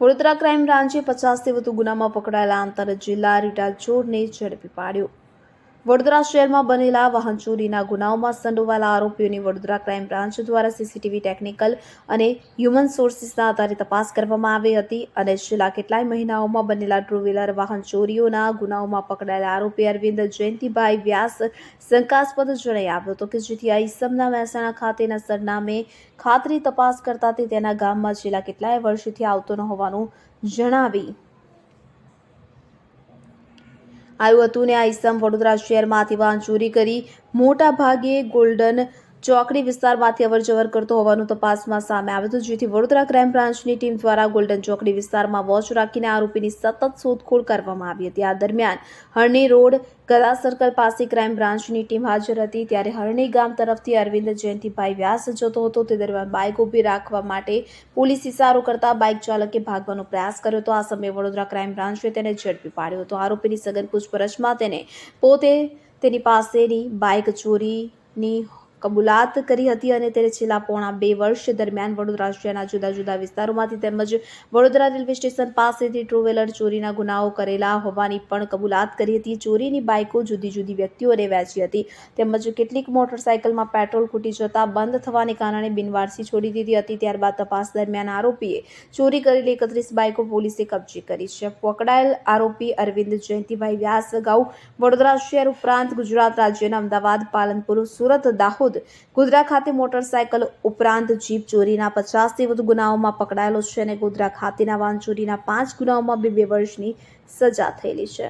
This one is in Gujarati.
વડોદરા ક્રાઇમ બ્રાન્ચે પચાસથી વધુ ગુનામાં પકડાયેલા આંતર જિલ્લા રીટા ચોરને ઝડપી પાડ્યો. વડોદરા શહેરમાં બનેલા વાહન ચોરીના ગુનાઓમાં સંડોવાયેલા આરોપીઓની વડોદરા ક્રાઇમ બ્રાન્ચ દ્વારા સીસીટીવી ટેકનિકલ અને હ્યુમન સોર્સિસના આધારે તપાસ કરવામાં આવી હતી અને છેલ્લા કેટલાય મહિનાઓમાં બનેલા ટુ વ્હીલર વાહન ચોરીઓના ગુનાઓમાં પકડાયેલા આરોપી અરવિંદ જયંતિભાઈ વ્યાસ શંકાસ્પદ જણાઈ આવ્યો હતો કે જેથી આ ઈસમના મહેસાણા ખાતેના સરનામે ખાતરી તપાસ કરતા તેના ગામમાં છેલ્લા કેટલાય વર્ષોથી આવતો ન હોવાનું જણાવી આવ્યું હતું ને આ ઇસમ વડોદરા શહેરમાંથી વાહન ચોરી કરી મોટા ભાગે ગોલ્ડન ચોકડી વિસ્તારમાંથી અવરજવર કરતો હોવાનું તપાસમાં સામે આવ્યું હતું, જેથી વડોદરા ક્રાઇમ બ્રાન્ચની ટીમ દ્વારા ગોલ્ડન ચોકડી વિસ્તારમાં વોચ રાખીને આરોપીની સતત શોધખોળ કરવામાં આવી હતી. આ દરમિયાન હરણી રોડ ગદા સર્કલ પાસે ક્રાઇમ બ્રાન્ચની ટીમ હાજર હતી. ત્યારે હરણી ગામ તરફથી અરવિંદ જયંતિભાઈ વ્યાસ જતો હતો. તે દરમિયાન બાઇક ઊભી રાખવા માટે પોલીસ ઇશારો કરતા બાઇક ચાલકે ભાગવાનો પ્રયાસ કર્યો હતો. આ સમયે વડોદરા ક્રાઇમ બ્રાન્ચે તેને ઝડપી પાડ્યો હતો. આરોપીની સઘન પૂછપરછમાં તેને પોતે તેની પાસેની બાઇક ચોરીની કબૂલાત કરી હતી અને તેને છેલ્લા પોણા બે વર્ષ દરમિયાન વડોદરા શહેરના જુદા જુદા વિસ્તારોમાંથી તેમજ વડોદરા રેલવે સ્ટેશન પાસેથી ટ્રુ વ્હીલર ચોરીના ગુનાઓ કરેલા હોવાની પણ કબૂલાત કરી હતી. ચોરીની બાઇકો જુદી જુદી વ્યક્તિઓને વેચી હતી. તેમજ કેટલીક મોટરસાયકલમાં પેટ્રોલ ખૂટી જતા બંધ થવાને કારણે બિનવારસી છોડી દીધી હતી. ત્યારબાદ તપાસ દરમિયાન આરોપીએ ચોરી કરેલી એકત્રીસ બાઇકો પોલીસે કબજે કરી છે. પકડાયેલ આરોપી અરવિંદ જયંતિભાઈ વ્યાસ અગાઉ વડોદરા શહેર ઉપરાંત ગુજરાત રાજ્યના અમદાવાદ, પાલનપુર, સુરત, દાહોદ ગોધરા ખાતે મોટરસાયકલ ઉપરાંત જીપ ચોરીના પચાસથી વધુ ગુનાઓમાં પકડાયેલો છે અને ગોધરા ખાતેના વાહન ચોરીના પાંચ ગુનાઓમાં બે બે વર્ષની સજા થયેલી છે.